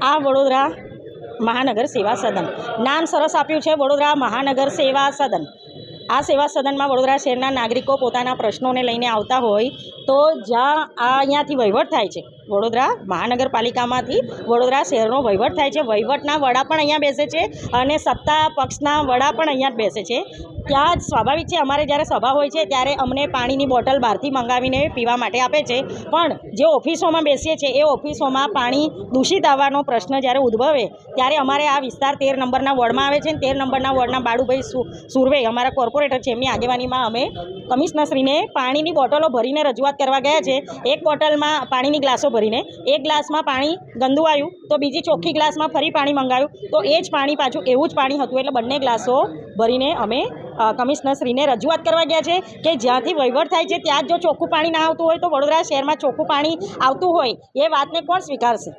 આ વડોદરા મહાનગર સેવા સદન. નામ સરસ આપ્યું છે, વડોદરા મહાનગર સેવા સદન. આ સેવા સદનમાં વડોદરા શહેરના નાગરિકો પોતાના પ્રશ્નોને લઈને આવતા હોય તો જ્યાં આ અહીંયાથી વહીવટ થાય છે વડોદરા મહાનગરપાલિકામાંથી વડોદરા શહેરનો વહીવટ થાય છે. વહીવટના વડા પણ અહીંયા બેસે છે અને સત્તા પક્ષના વડા પણ અહીંયા જ બેસે છે. ત્યાં જ સ્વાભાવિક છે, અમારે જ્યારે સભા હોય છે ત્યારે અમને પાણીની બોટલ બહારથી મંગાવીને પીવા માટે આપે છે. પણ જે ઓફિસોમાં બેસીએ છીએ, એ ઓફિસોમાં પાણી દૂષિત આવવાનો પ્રશ્ન જ્યારે ઉદ્ભવે ત્યારે અમારે આ વિસ્તાર તેર નંબરના વોર્ડમાં આવે છે તેર નંબરના વોર્ડના બાળુભાઈ સુરવે, અમારા કોર્પોરેટર છે, એમની આગેવાનીમાં અમે કમિશનરશ્રીને પાણીની બોટલો ભરીને રજૂઆત કરવા ગયા છે. એક બોટલમાં પાણીની ગ્લાસો ભરીને એક ગ્લાસમાં પાણી ગંદુ આવ્યું તો બીજી ચોખ્ખી ગ્લાસમાં ફરી પાણી મંગાવ્યું તો એ જ પાણી પાછું, એવું જ પાણી હતું. એટલે બંને ગ્લાસો ભરીને અમે કમિશનરશ્રીને રજૂઆત કરવા ગયા છે કે જ્યાંથી વહીવટ થાય છે, ત્યાં જો ચોખ્ખું પાણી ના આવતું હોય તો વડોદરા શહેરમાં ચોખ્ખું પાણી આવતું હોય. એ વાતને કોણ સ્વીકારશે?